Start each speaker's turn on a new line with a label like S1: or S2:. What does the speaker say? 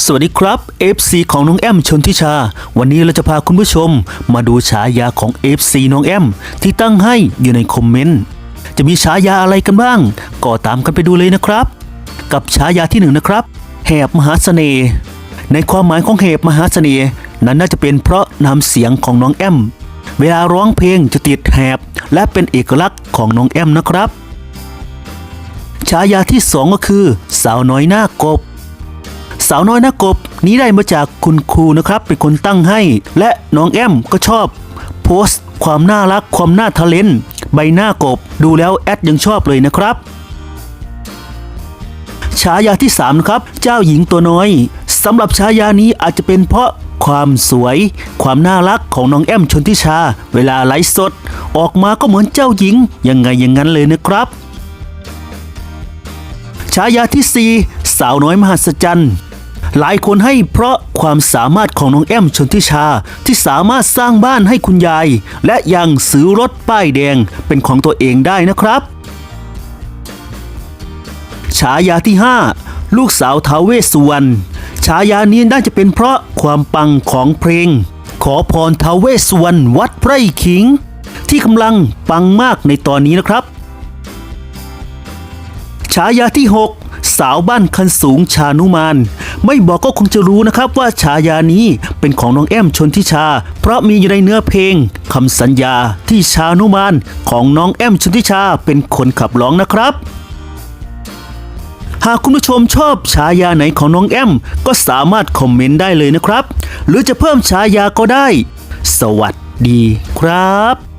S1: สวัสดีครับ FC ของน้องแอมชนทิชา วันนี้เราจะพาคุณผู้ชม มาดูฉายาของ FC น้องแอม ที่ตั้งให้อยู่ในคอมเมนต์ จะมีฉายาอะไรกันบ้าง ก็ตามกันไปดูเลยนะครับ กับฉายาที่หนึ่งนะครับ แหบมหาเสน่ห์ในความหมายของแหบมหาเสน่ห์นั้นน่าจะเป็นเพราะนำเสียงของน้องแอม เวลาร้องเพลงจะติดแหบ และเป็นเอกลักษณ์ของน้องแอมนะครับ ฉายาที่สองก็คือ สาวน้อยหน้ากบ สาวน้อยหน้ากบนี้ได้มาจากคุณครูนะครับ เป็นคนตั้งให้ และน้องแอมก็ชอบ โพสต์ ความน่ารักความน่าทะเลนใบหน้ากบดูแล้วแอดยังชอบเลยนะครับฉายาที่3นะครับ เจ้าหญิงตัวน้อยสำหรับฉายานี้อาจจะเป็นเพราะความสวย ความน่ารักของน้องแอมชนทิชา เวลาไลฟ์สด ออกมาก็เหมือนเจ้าหญิง ยังไงอย่างนั้นเลยนะครับฉายาที่ 4 สาวน้อยมหัศจรรย์ หลายคนให้เพราะความสามารถของน้องแอมชนทิชาที่สามารถสร้างบ้านให้คุณยาย และยังซื้อรถป้ายแดงเป็นของตัวเองได้นะครับ ฉายาที่ 5 ลูกสาวท้าวเวสสุวรรณฉายานี้น่าจะเป็นเพราะความปังของเพลง ขอพรท้าวเวสสุวรรณวัดไพร่ขิง ที่กำลังปังมากในตอนนี้นะครับฉายาที่ 6 สาวบ้านคันสูงชานุมาน ไม่บอกก็คงจะรู้นะครับว่าฉายานี้เป็นของน้องแอมชนทิชา เพราะมีอยู่ในเนื้อเพลงคำสัญญาที่ชานุมานของน้องแอมชนทิชาเป็นคนขับร้องนะครับหากคุณผู้ชมชอบฉายาไหนของน้องแอม ก็สามารถคอมเมนต์ได้เลยนะครับ หรือจะเพิ่มฉายาก็ได้ สวัสดีครับ